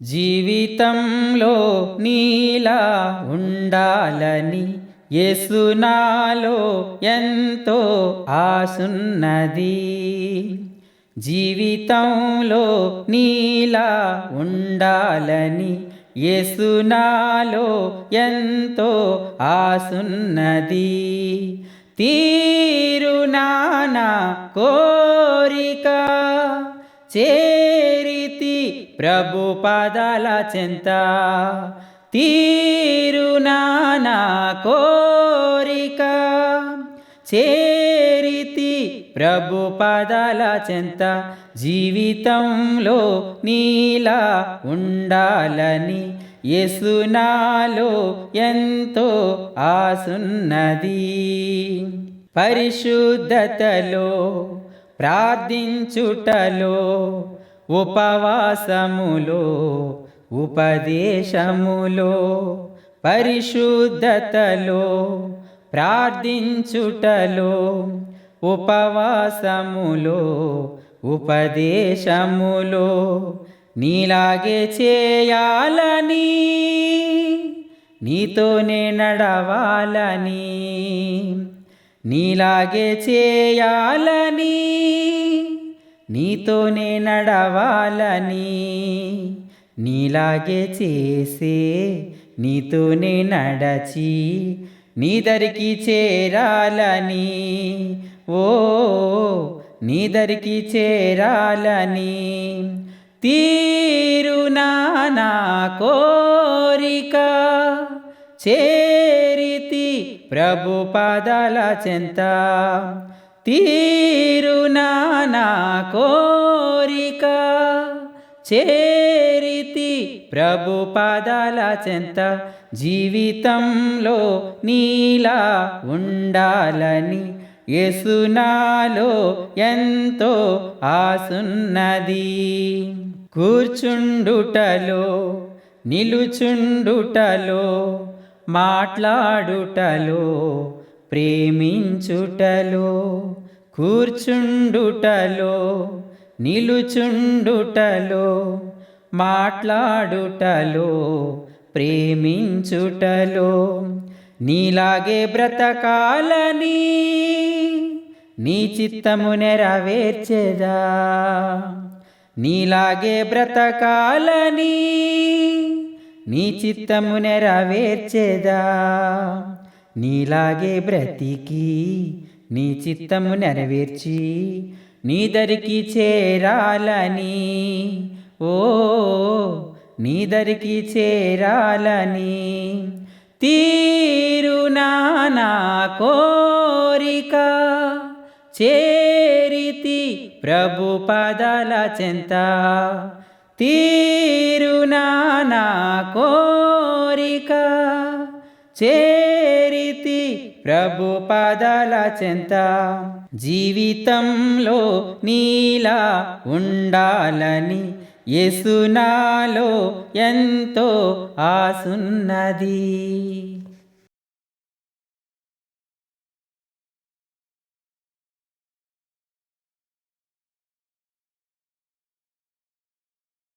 జీవితంలో నీలా ఉండాలని యేసునాలో ఎంతో ఆసున్నది జీవితంలో నీలా ఉండాలని యేసునాలో ఎంతో ఆసున్నది తీరునానా కోరిక చే ప్రభు పదల చెంత తీరునానా కోరిక. చేరితి ప్రభు పదల చెంత జీవితంలో నీలా ఉండాలని యేసునాలో ఎంతో ఆసున్నది పరిశుద్ధతలో ప్రార్థించుటలో ఉపవాసములో ఉపదేశములో పరిశుద్ధతలో ప్రార్థించుటలో ఉపవాసములో ఉపదేశములో నీలాగే చేయాలని నీతోనే నడవాలని నీలాగే చేయాలని నీతోనే నడవాలని నీలాగే చేసే నీతోనే నడచి నీదరికి చేరాలని. ఓ నీదరికి చేరాలని. తీరునానా కోరిక చేరితి ప్రభు పాదాల చెంత. తీ కోరిక చేరితి ప్రభు పాదాల చెంత జీవితంలో నీలా ఉండాలని యేసునాలో ఎంతో ఆసున్నది. కూర్చుండుటలో నిలుచుండుటలో మాట్లాడుటలో ప్రేమించుటలో కూర్చుండుటలో నిలుచుండుటలో మాట్లాడుటలో ప్రేమించుటలో నీలాగే బ్రతకాలని నీ చిత్తము నెరవేర్చెదా? నీలాగే బ్రతకాలని నీ చిత్తము నెరవేర్చెదా? నీలాగే బ్రతికి నీ చిత్తము నెరవేర్చి నీ దరికి చేరాలని. ఓ నీ దరికి చేరాలని. తీరునానా కోరిక చేరితి ప్రభు పదల చెంత. తీరునానా కోరిక చే ప్రభు పదల చెంత జీవితంలో నీలా ఉండాలని యేసునాలో ఎంతో ఆసున్నది